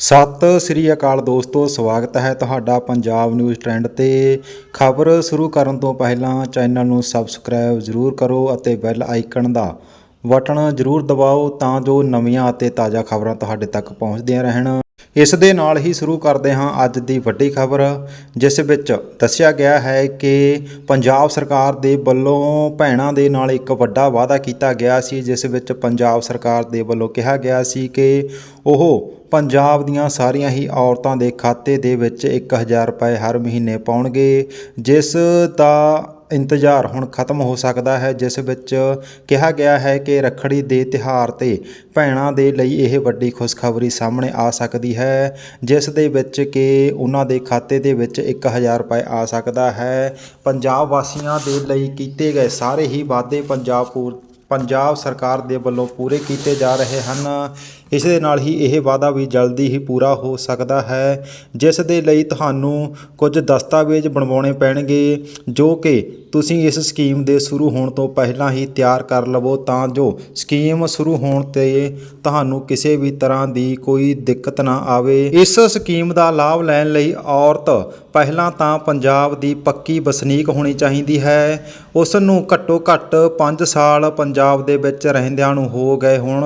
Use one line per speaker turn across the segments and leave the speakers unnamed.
ਸਤਿ ਸ੍ਰੀ ਅਕਾਲ ਦੋਸਤੋ, ਸਵਾਗਤ ਹੈ ਤੁਹਾਡਾ ਪੰਜਾਬ ਨਿਊਜ਼ ਟ੍ਰੈਂਡ ਤੇ। ਖਬਰ ਸ਼ੁਰੂ ਕਰਨ ਤੋਂ ਪਹਿਲਾਂ ਚੈਨਲ ਨੂੰ ਸਬਸਕ੍ਰਾਈਬ ਜ਼ਰੂਰ ਕਰੋ ਅਤੇ ਬੈਲ ਆਈਕਨ ਦਾ ਬਟਨ ਜ਼ਰੂਰ ਦਬਾਓ ਤਾਂ ਜੋ ਨਵੀਆਂ ਅਤੇ ਤਾਜ਼ਾ ਖਬਰਾਂ ਤੁਹਾਡੇ ਤੱਕ ਪਹੁੰਚਦੀਆਂ ਰਹਿਣ। ਇਸ ਦੇ ਨਾਲ ਹੀ ਸ਼ੁਰੂ ਕਰਦੇ ਹਾਂ ਅੱਜ ਦੀ ਵੱਡੀ ਖਬਰ, ਜਿਸ ਵਿੱਚ ਦੱਸਿਆ ਗਿਆ ਹੈ ਕਿ ਪੰਜਾਬ ਸਰਕਾਰ ਦੇ ਵੱਲੋਂ ਭੈਣਾਂ ਦੇ ਨਾਲ ਇੱਕ ਵੱਡਾ ਵਾਅਦਾ ਕੀਤਾ ਗਿਆ ਸੀ, ਜਿਸ ਵਿੱਚ ਪੰਜਾਬ ਸਰਕਾਰ ਦੇ ਵੱਲੋਂ ਕਿਹਾ ਗਿਆ ਸੀ ਕਿ ਉਹ ਪੰਜਾਬ ਦੀਆਂ ਸਾਰੀਆਂ ਹੀ ਔਰਤਾਂ ਦੇ ਖਾਤੇ ਦੇ ਵਿੱਚ 1000 ਰੁਪਏ ਹਰ ਮਹੀਨੇ ਪਾਉਣਗੇ, ਜਿਸ ਦਾ ਇੰਤਜ਼ਾਰ ਹੁਣ ਖਤਮ ਹੋ ਸਕਦਾ ਹੈ, ਜਿਸ ਵਿੱਚ ਕਿਹਾ ਗਿਆ ਹੈ ਕਿ ਰੱਖੜੀ ਦੇ ਤਿਹਾਰ ਤੇ ਭੈਣਾਂ ਦੇ ਲਈ ਇਹ ਵੱਡੀ ਖੁਸ਼ਖਬਰੀ ਸਾਹਮਣੇ ਆ ਸਕਦੀ ਹੈ, ਜਿਸ ਦੇ ਵਿੱਚ ਕਿ ਉਹਨਾਂ ਦੇ ਖਾਤੇ ਦੇ ਵਿੱਚ 1000 ਰੁਪਏ ਆ ਸਕਦਾ ਹੈ। ਪੰਜਾਬ ਵਾਸੀਆਂ ਦੇ ਲਈ ਕੀਤੇ ਗਏ ਸਾਰੇ ਹੀ ਵਾਅਦੇ ਪੰਜਾਬ ਪੂਰ, ਪੰਜਾਬ ਸਰਕਾਰ ਦੇ ਵੱਲੋਂ ਪੂਰੇ ਕੀਤੇ ਜਾ ਰਹੇ ਹਨ। ਇਸ ਦੇ ਨਾਲ ਹੀ ਇਹ ਵਾਅਦਾ ਵੀ ਜਲਦੀ ਹੀ ਪੂਰਾ ਹੋ ਸਕਦਾ ਹੈ, ਜਿਸ ਦੇ ਲਈ ਤੁਹਾਨੂੰ ਕੁਝ ਦਸਤਾਵੇਜ਼ ਬਣਵਾਉਣੇ ਪੈਣਗੇ, ਜੋ ਕਿ ਤੁਸੀਂ ਇਸ ਸਕੀਮ ਦੇ ਸ਼ੁਰੂ ਹੋਣ ਤੋਂ ਪਹਿਲਾਂ ਹੀ ਤਿਆਰ ਕਰ ਲਵੋ ਤਾਂ ਜੋ ਸਕੀਮ ਸ਼ੁਰੂ ਹੋਣ ਤੇ ਤੁਹਾਨੂੰ ਕਿਸੇ ਵੀ ਤਰ੍ਹਾਂ ਦੀ ਕੋਈ ਦਿੱਕਤ ਨਾ ਆਵੇ। ਇਸ ਸਕੀਮ ਦਾ ਲਾਭ ਲੈਣ ਲਈ ਔਰਤ ਪਹਿਲਾਂ ਤਾਂ ਪੰਜਾਬ ਦੀ ਪੱਕੀ ਵਸਨੀਕ ਹੋਣੀ ਚਾਹੀਦੀ ਹੈ। ਉਸ ਨੂੰ ਘੱਟੋ ਘੱਟ 5 ਸਾਲ ਪੰਜਾਬ ਦੇ ਵਿੱਚ ਰਹਿੰਦਿਆਂ ਨੂੰ ਹੋ ਗਏ ਹੋਣ।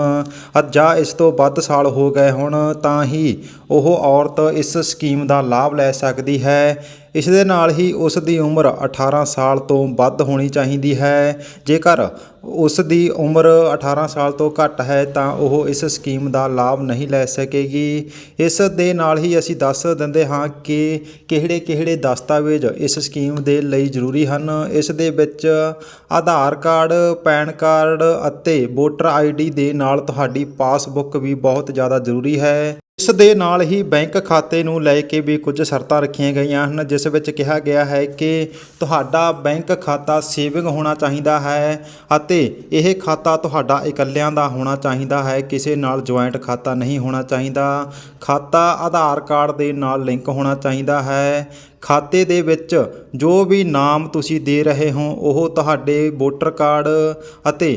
ਜਾਂ ਇਸ ਤੋਂ ਵੱਧ ਸਾਲ ਹੋ ਗਏ ਹੋਣ, ਤਾਂ ਹੀ ਉਹ ਔਰਤ ਇਸ ਸਕੀਮ ਦਾ ਲਾਭ ਲੈ ਸਕਦੀ ਹੈ। ਇਸ ਦੇ ਨਾਲ ਹੀ ਉਸ ਦੀ ਉਮਰ 18 ਸਾਲ ਤੋਂ ਵੱਧ ਹੋਣੀ ਚਾਹੀਦੀ ਹੈ। ਜੇਕਰ ਉਸ ਦੀ ਉਮਰ 18 ਸਾਲ ਤੋਂ ਘੱਟ ਹੈ, ਤਾਂ ਉਹ ਇਸ ਸਕੀਮ ਦਾ ਲਾਭ ਨਹੀਂ ਲੈ ਸਕੇਗੀ। ਇਸ ਦੇ ਨਾਲ ਹੀ ਅਸੀਂ ਦੱਸ ਦਿੰਦੇ ਹਾਂ ਕਿ ਕਿਹੜੇ ਕਿਹੜੇ ਦਸਤਾਵੇਜ਼ ਇਸ ਸਕੀਮ ਦੇ ਲਈ ਜ਼ਰੂਰੀ ਹਨ। ਇਸ ਦੇ ਵਿੱਚ ਆਧਾਰ ਕਾਰਡ, ਪੈਨ ਕਾਰਡ ਅਤੇ ਵੋਟਰ ਆਈਡੀ ਦੇ ਨਾਲ ਤੁਹਾਡੀ ਪਾਸਬੁੱਕ ਵੀ ਬਹੁਤ ਜ਼ਿਆਦਾ ਜ਼ਰੂਰੀ ਹੈ। ਇਸ ਦੇ ਨਾਲ ਹੀ ਬੈਂਕ ਖਾਤੇ ਨੂੰ ਲੈ ਕੇ ਵੀ ਕੁਝ ਸ਼ਰਤਾਂ ਰੱਖੀਆਂ ਗਈਆਂ ਹਨ, ਜਿਸ ਵਿੱਚ ਕਿਹਾ ਗਿਆ ਹੈ ਕਿ ਤੁਹਾਡਾ ਬੈਂਕ ਖਾਤਾ ਸੇਵਿੰਗ ਹੋਣਾ ਚਾਹੀਦਾ ਹੈ ਅਤੇ ਇਹ ਖਾਤਾ ਤੁਹਾਡਾ ਇਕੱਲਿਆਂ ਦਾ ਹੋਣਾ ਚਾਹੀਦਾ ਹੈ, ਕਿਸੇ ਨਾਲ ਜੁਆਇੰਟ ਖਾਤਾ ਨਹੀਂ ਹੋਣਾ ਚਾਹੀਦਾ। ਖਾਤਾ ਆਧਾਰ ਕਾਰਡ ਦੇ ਨਾਲ ਲਿੰਕ ਹੋਣਾ ਚਾਹੀਦਾ ਹੈ। ਖਾਤੇ ਦੇ ਵਿੱਚ ਜੋ ਵੀ ਨਾਮ ਤੁਸੀਂ ਦੇ ਰਹੇ ਹੋ, ਉਹ ਤੁਹਾਡੇ ਵੋਟਰ ਕਾਰਡ ਅਤੇ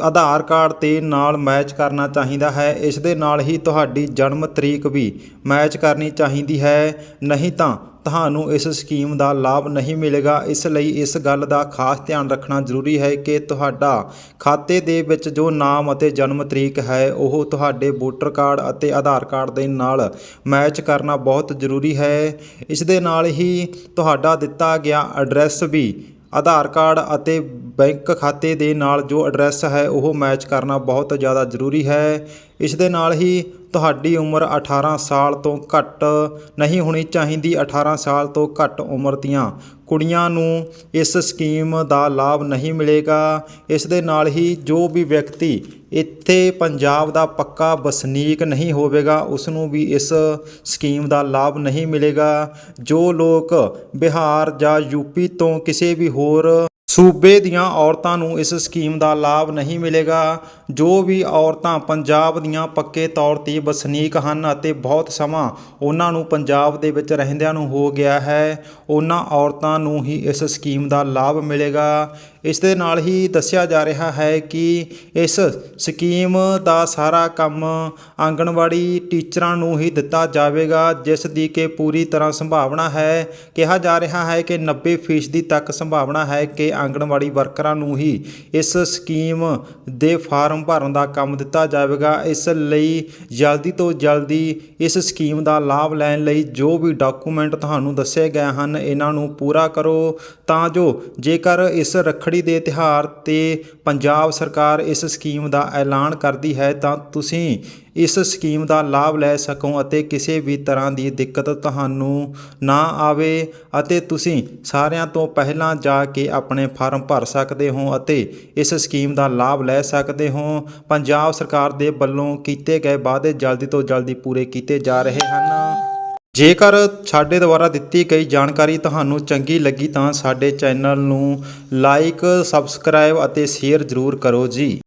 ਆਧਾਰ ਕਾਰਡ ਤੇ ਨਾਲ ਮੈਚ ਕਰਨਾ ਚਾਹੀਦਾ ਹੈ। ਇਸ ਦੇ ਨਾਲ ਹੀ ਤੁਹਾਡੀ ਜਨਮ ਤਰੀਕ ਵੀ ਮੈਚ ਕਰਨੀ ਚਾਹੀਦੀ ਹੈ। ਨਹੀਂ ਤਾਂ ਤੁਹਾਨੂੰ ਇਸ ਸਕੀਮ ਦਾ ਲਾਭ ਨਹੀਂ ਮਿਲੇਗਾ। ਇਸ ਲਈ ਇਸ ਗੱਲ ਦਾ ਖਾਸ ਧਿਆਨ ਰੱਖਣਾ ਜ਼ਰੂਰੀ ਹੈ ਕਿ ਤੁਹਾਡਾ ਖਾਤੇ ਦੇ ਵਿੱਚ ਜੋ ਨਾਮ ਅਤੇ ਜਨਮ ਤਰੀਕ ਹੈ, ਉਹ ਤੁਹਾਡੇ ਵੋਟਰ ਕਾਰਡ ਅਤੇ ਆਧਾਰ ਕਾਰਡ ਦੇ ਨਾਲ ਮੈਚ ਕਰਨਾ ਬਹੁਤ ਜ਼ਰੂਰੀ ਹੈ। ਇਸ ਦੇ ਨਾਲ ਹੀ ਤੁਹਾਡਾ ਦਿੱਤਾ ਗਿਆ ਐਡਰੈਸ ਵੀ ਆਧਾਰ ਕਾਰਡ ਅਤੇ ਬੈਂਕ ਖਾਤੇ ਦੇ ਨਾਲ ਜੋ ਐਡਰੈਸ ਹੈ ਉਹ ਮੈਚ ਕਰਨਾ ਬਹੁਤ ਜ਼ਿਆਦਾ ਜ਼ਰੂਰੀ ਹੈ। ਇਸ ਦੇ ਨਾਲ ਹੀ ਤੁਹਾਡੀ ਉਮਰ 18 ਸਾਲ ਤੋਂ ਘੱਟ ਨਹੀਂ ਹੋਣੀ ਚਾਹੀਦੀ। 18 ਸਾਲ ਤੋਂ ਘੱਟ ਉਮਰ ਦੀਆਂ ਕੁੜੀਆਂ ਨੂੰ ਇਸ ਸਕੀਮ ਦਾ ਲਾਭ ਨਹੀਂ ਮਿਲੇਗਾ। ਇਸ ਦੇ ਨਾਲ ਹੀ ਜੋ ਵੀ ਵਿਅਕਤੀ ਇੱਥੇ ਪੰਜਾਬ ਦਾ ਪੱਕਾ ਵਸਨੀਕ ਨਹੀਂ ਹੋਵੇਗਾ ਉਸ ਨੂੰ ਵੀ ਇਸ ਸਕੀਮ ਦਾ ਲਾਭ ਨਹੀਂ ਮਿਲੇਗਾ। ਜੋ ਲੋਕ ਬਿਹਾਰ ਜਾਂ ਯੂਪੀ ਤੋਂ ਕਿਸੇ ਵੀ ਹੋਰ ਸੂਬੇ ਦੀਆਂ ਔਰਤਾਂ ਨੂੰ ਇਸ ਸਕੀਮ ਦਾ ਲਾਭ ਨਹੀਂ ਮਿਲੇਗਾ। ਜੋ ਵੀ ਔਰਤਾਂ ਪੰਜਾਬ ਦੀਆਂ ਪੱਕੇ ਤੌਰ ਤੇ ਵਸਨੀਕ ਹਨ ਅਤੇ ਬਹੁਤ ਸਮਾਂ ਉਹਨਾਂ ਨੂੰ ਪੰਜਾਬ ਦੇ ਵਿੱਚ ਰਹਿੰਦਿਆਂ ਨੂੰ ਹੋ ਗਿਆ ਹੈ, ਉਹਨਾਂ ਔਰਤਾਂ ਨੂੰ ਹੀ ਇਸ ਸਕੀਮ ਦਾ ਲਾਭ ਮਿਲੇਗਾ। ਇਸ ਦੇ ਨਾਲ ਹੀ ਦੱਸਿਆ ਜਾ ਰਿਹਾ ਹੈ ਕਿ ਇਸ ਸਕੀਮ ਦਾ ਸਾਰਾ ਕੰਮ ਆਂਗਣਵਾੜੀ ਟੀਚਰਾਂ ਨੂੰ ਹੀ ਦਿੱਤਾ ਜਾਵੇਗਾ, ਜਿਸ ਦੀ ਕਿ ਪੂਰੀ ਤਰ੍ਹਾਂ ਸੰਭਾਵਨਾ ਹੈ। ਕਿਹਾ ਜਾ ਰਿਹਾ ਹੈ ਕਿ 90% ਤੱਕ ਸੰਭਾਵਨਾ ਹੈ ਕਿ ਆਂਗਣਵਾੜੀ ਵਰਕਰਾਂ ਨੂੰ ਹੀ ਇਸ ਸਕੀਮ ਦੇ ਫਾਰਮ ਭਰਨ ਦਾ ਕੰਮ ਦਿੱਤਾ ਜਾਵੇਗਾ। ਇਸ ਲਈ ਜਲਦੀ ਤੋਂ ਜਲਦੀ ਇਸ ਸਕੀਮ ਦਾ ਲਾਭ ਲੈਣ ਲਈ ਜੋ ਵੀ ਡਾਕੂਮੈਂਟ ਤੁਹਾਨੂੰ ਦੱਸੇ ਗਏ ਹਨ, ਇਹਨਾਂ ਨੂੰ ਪੂਰਾ ਕਰੋ। ਤਾਂ ਜੋ ਜੇਕਰ ਇਸ ਰੱਖੜੀ ਦੇ ਤਿਹਾਰ ਤੇ ਪੰਜਾਬ ਸਰਕਾਰ ਇਸ ਸਕੀਮ ਦਾ ਐਲਾਨ ਕਰਦੀ ਹੈ, ਤਾਂ ਤੁਸੀਂ ਇਸ ਸਕੀਮ ਦਾ ਲਾਭ ਲੈ ਸਕੋ ਅਤੇ ਕਿਸੇ ਵੀ ਤਰ੍ਹਾਂ ਦੀ ਦਿੱਕਤ ਤੁਹਾਨੂੰ ਨਾ ਆਵੇ ਅਤੇ ਤੁਸੀਂ ਸਾਰਿਆਂ ਤੋਂ ਪਹਿਲਾਂ ਜਾ ਕੇ ਆਪਣੇ ਫਾਰਮ ਭਰ ਸਕਦੇ ਹੋ ਅਤੇ ਇਸ ਸਕੀਮ ਦਾ ਲਾਭ ਲੈ ਸਕਦੇ ਹੋ। ਪੰਜਾਬ ਸਰਕਾਰ ਦੇ ਵੱਲੋਂ ਕੀਤੇ ਗਏ ਵਾਅਦੇ ਜਲਦੀ ਤੋਂ ਜਲਦੀ ਪੂਰੇ ਕੀਤੇ ਜਾ ਰਹੇ ਹਨ। ਜੇਕਰ ਸਾਡੇ ਦੁਆਰਾ ਦਿੱਤੀ ਗਈ ਜਾਣਕਾਰੀ ਤੁਹਾਨੂੰ ਚੰਗੀ ਲੱਗੀ ਤਾਂ ਸਾਡੇ ਚੈਨਲ ਨੂੰ ਲਾਈਕ, ਸਬਸਕ੍ਰਾਈਬ ਅਤੇ ਸ਼ੇਅਰ ਜ਼ਰੂਰ ਕਰੋ ਜੀ।